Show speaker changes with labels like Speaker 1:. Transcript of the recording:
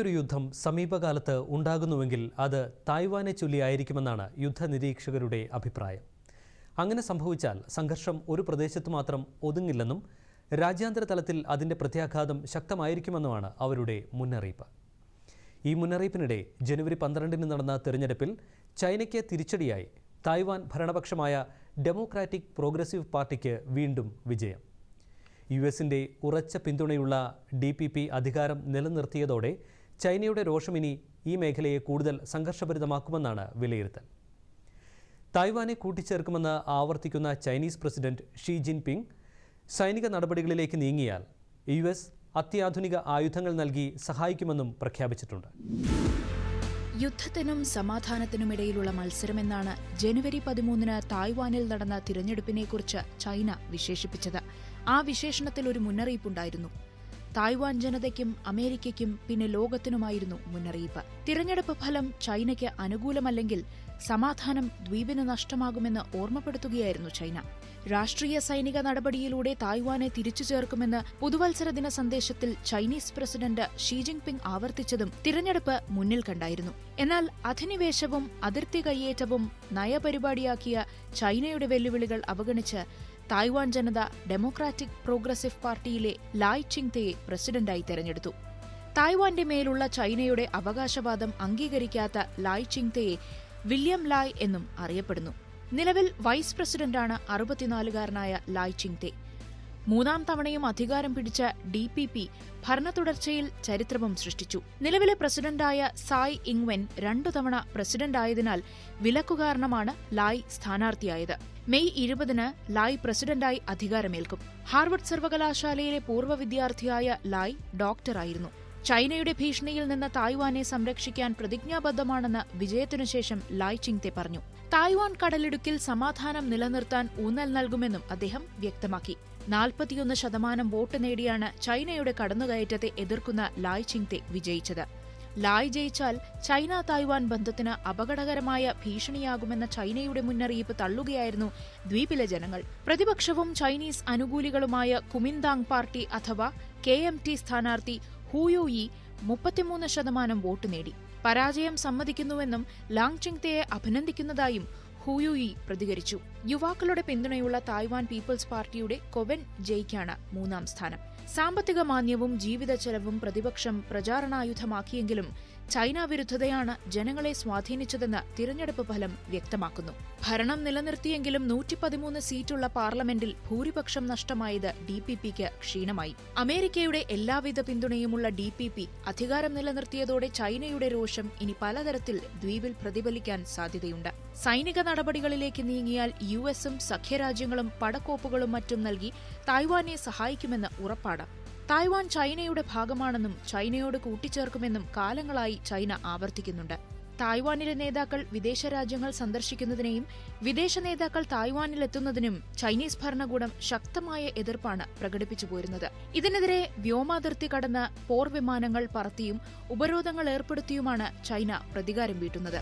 Speaker 1: വലിയൊരു യുദ്ധം സമീപകാലത്ത് ഉണ്ടാകുന്നുവെങ്കിൽ അത് തായ്വാനെ ചൊല്ലിയായിരിക്കുമെന്നാണ് യുദ്ധനിരീക്ഷകരുടെ അഭിപ്രായം. അങ്ങനെ സംഭവിച്ചാൽ സംഘർഷം ഒരു പ്രദേശത്ത് മാത്രം ഒതുങ്ങില്ലെന്നും രാജ്യാന്തര തലത്തിൽ അതിന്റെ പ്രത്യാഘാതം ശക്തമായിരിക്കുമെന്നുമാണ് അവരുടെ മുന്നറിയിപ്പ്. ഈ മുന്നറിയിപ്പിനിടെ ജനുവരി പന്ത്രണ്ടിന് നടന്ന തെരഞ്ഞെടുപ്പിൽ ചൈനയ്ക്ക് തിരിച്ചടിയായി തായ്വാൻ ഭരണപക്ഷമായ ഡെമോക്രാറ്റിക് പ്രോഗ്രസീവ് പാർട്ടിക്ക് വീണ്ടും വിജയം. യു എസിന്റെ ഉറച്ച പിന്തുണയുള്ള ഡി പി പി അധികാരം നിലനിർത്തിയതോടെ ചൈനയുടെ രോഷം ഇനി ഈ മേഖലയെ കൂടുതൽ സംഘർഷഭരിതമാക്കുമെന്നാണ് വിലയിരുത്തൽ. തായ്വാനെ കൂട്ടിച്ചേർക്കുമെന്ന് ആവർത്തിക്കുന്ന ചൈനീസ് പ്രസിഡന്റ് ഷീ ജിൻപിങ് സൈനിക നടപടികളിലേക്ക് നീങ്ങിയാൽ യു എസ് അത്യാധുനിക ആയുധങ്ങൾ നൽകി സഹായിക്കുമെന്നും പ്രഖ്യാപിച്ചിട്ടുണ്ട്.
Speaker 2: യുദ്ധത്തിനും സമാധാനത്തിനുമിടയിലുള്ള മത്സരമെന്നാണ് ജനുവരി പതിമൂന്നിന് തായ്വാനിൽ നടന്ന തിരഞ്ഞെടുപ്പിനെക്കുറിച്ച് ചൈന വിശേഷിപ്പിച്ചത്. ആ വിശേഷണത്തിൽ ഒരു മുന്നറിയിപ്പുണ്ടായിരുന്നു. തായ്വാൻ ജനതയ്ക്കും അമേരിക്കയ്ക്കും പിന്നെ ലോകത്തിനുമായിരുന്നു മുന്നറിയിപ്പ്. തിരഞ്ഞെടുപ്പ് ഫലം ചൈനയ്ക്ക് അനുകൂലമല്ലെങ്കിൽ സമാധാനം ദ്വീപിന് നഷ്ടമാകുമെന്ന് ഓർമ്മപ്പെടുത്തുകയായിരുന്നു ചൈന. രാഷ്ട്രീയ സൈനിക നടപടിയിലൂടെ തായ്വാനെ തിരിച്ചു ചേർക്കുമെന്ന് പുതുവത്സര ദിന സന്ദേശത്തിൽ ചൈനീസ് പ്രസിഡന്റ് ഷീ ജിൻപിങ് ആവർത്തിച്ചതും തിരഞ്ഞെടുപ്പ് മുന്നിൽ കണ്ടായിരുന്നു. എന്നാൽ അധിനിവേശവും അതിർത്തി കയ്യേറ്റവും നയപരിപാടിയാക്കിയ ചൈനയുടെ വെല്ലുവിളികൾ അവഗണിച്ച് തായ്വാൻ ജനത ഡെമോക്രാറ്റിക് പ്രോഗ്രസീവ് പാർട്ടിയിലെ ലായ് ചിങ്തയെ പ്രസിഡന്റായി തെരഞ്ഞെടുത്തു. തായ്വാന്റെ മേലുള്ള ചൈനയുടെ അവകാശവാദം അംഗീകരിക്കാത്ത ലായ് ചിങ്തയെ വില്യം ലായ് എന്നും അറിയപ്പെടുന്നു. നിലവിൽ വൈസ് പ്രസിഡന്റാണ് അറുപത്തിനാലുകാരനായ ലായ് ചിങ്തെ. മൂന്നാം തവണയും അധികാരം പിടിച്ച ഡി പി പി ഭരണ തുടർച്ചയിൽ ചരിത്രവും സൃഷ്ടിച്ചു. നിലവിലെ പ്രസിഡന്റായ സായ് ഇങ്വെൻ രണ്ടു തവണ പ്രസിഡന്റായതിനാൽ വിലക്കു കാരണമാണ് ലായ് സ്ഥാനാർത്ഥിയായത്. മെയ് ഇരുപതിന് ലായ് പ്രസിഡന്റായി അധികാരമേൽക്കും. ഹാർവർഡ് സർവകലാശാലയിലെ പൂർവ വിദ്യാർത്ഥിയായ ലായ് ഡോക്ടറായിരുന്നു. ചൈനയുടെ ഭീഷണിയിൽ നിന്ന് തായ്വാനെ സംരക്ഷിക്കാൻ പ്രതിജ്ഞാബദ്ധമാണെന്ന് വിജയത്തിനുശേഷം ലായ് ചിങ്തെ പറഞ്ഞു. തായ്വാൻ കടലിടുക്കിൽ സമാധാനം നിലനിർത്താൻ ഊന്നൽ നൽകുമെന്നും അദ്ദേഹം വ്യക്തമാക്കി. നാൽപ്പത്തിയൊന്ന് ശതമാനം വോട്ട് നേടിയാണ് ചൈനയുടെ കടന്നുകയറ്റത്തെ എതിർക്കുന്ന ലായ് ചിങ്തെ വിജയിച്ചത്. ലായ് ജയിച്ചാൽ ചൈന തായ്വാൻ ബന്ധത്തിന് അപകടകരമായ ഭീഷണിയാകുമെന്ന ചൈനയുടെ മുന്നറിയിപ്പ് തള്ളുകയായിരുന്നു ദ്വീപിലെ ജനങ്ങൾ. പ്രതിപക്ഷവും ചൈനീസ് അനുകൂലികളുമായ കുമിന്താങ് പാർട്ടി അഥവാ കെ എം ടി സ്ഥാനാർത്ഥി ഹൂയോയി മുപ്പത്തിമൂന്ന് ശതമാനം വോട്ട് നേടി. പരാജയം സമ്മതിക്കുന്നുവെന്നും ലാങ് ചിങ്തയെ അഭിനന്ദിക്കുന്നതായും ഹൂയുയി പ്രതികരിച്ചു. യുവാക്കളുടെ പിന്തുണയുള്ള തായ്വാൻ പീപ്പിൾസ് പാർട്ടിയുടെ കൊവൻ ജയ്ക്കാണ് മൂന്നാം സ്ഥാനം. സാമ്പത്തിക മാന്യവും ജീവിത ചെലവും പ്രതിപക്ഷം പ്രചാരണായുധമാക്കിയെങ്കിലും ചൈന വിരുദ്ധതയാണ് ജനങ്ങളെ സ്വാധീനിച്ചതെന്ന് തിരഞ്ഞെടുപ്പ് ഫലം വ്യക്തമാക്കുന്നു. ഭരണം നിലനിർത്തിയെങ്കിലും നൂറ്റി പതിമൂന്ന് സീറ്റുള്ള പാർലമെന്റിൽ ഭൂരിപക്ഷം നഷ്ടമായത് ഡി പി പിക്ക് ക്ഷീണമായി. അമേരിക്കയുടെ എല്ലാവിധ പിന്തുണയുമുള്ള ഡി പി പി അധികാരം നിലനിർത്തിയതോടെ ചൈനയുടെ രോഷം ഇനി പലതരത്തിൽ ദ്വീപിൽ പ്രതിഫലിക്കാൻ സാധ്യതയുണ്ട്. സൈനിക നടപടികളിലേക്ക് നീങ്ങിയാൽ യു എസും സഖ്യരാജ്യങ്ങളും പടക്കോപ്പുകളും മറ്റും നൽകി തായ്വാനെ സഹായിക്കുമെന്ന് ഉറപ്പാണ്. തായ്വാൻ ചൈനയുടെ ഭാഗമാണെന്നും ചൈനയോട് കൂട്ടിച്ചേർക്കുമെന്നും കാലങ്ങളായി ചൈന ആവർത്തിക്കുന്നുണ്ട്. തായ്വാനിലെ നേതാക്കൾ വിദേശ രാജ്യങ്ങൾ സന്ദർശിക്കുന്നതിനെയും വിദേശ നേതാക്കൾ തായ്വാനിലെത്തുന്നതിനും ചൈനീസ് ഭരണകൂടം ശക്തമായ എതിർപ്പാണ് പ്രകടിപ്പിച്ചു പോരുന്നത്. ഇതിനെതിരെ വ്യോമാതിർത്തി കടന്ന് പോർ വിമാനങ്ങൾ പറത്തിയും ഉപരോധങ്ങൾ ഏർപ്പെടുത്തിയുമാണ് ചൈന പ്രതികാരം വീട്ടുന്നത്.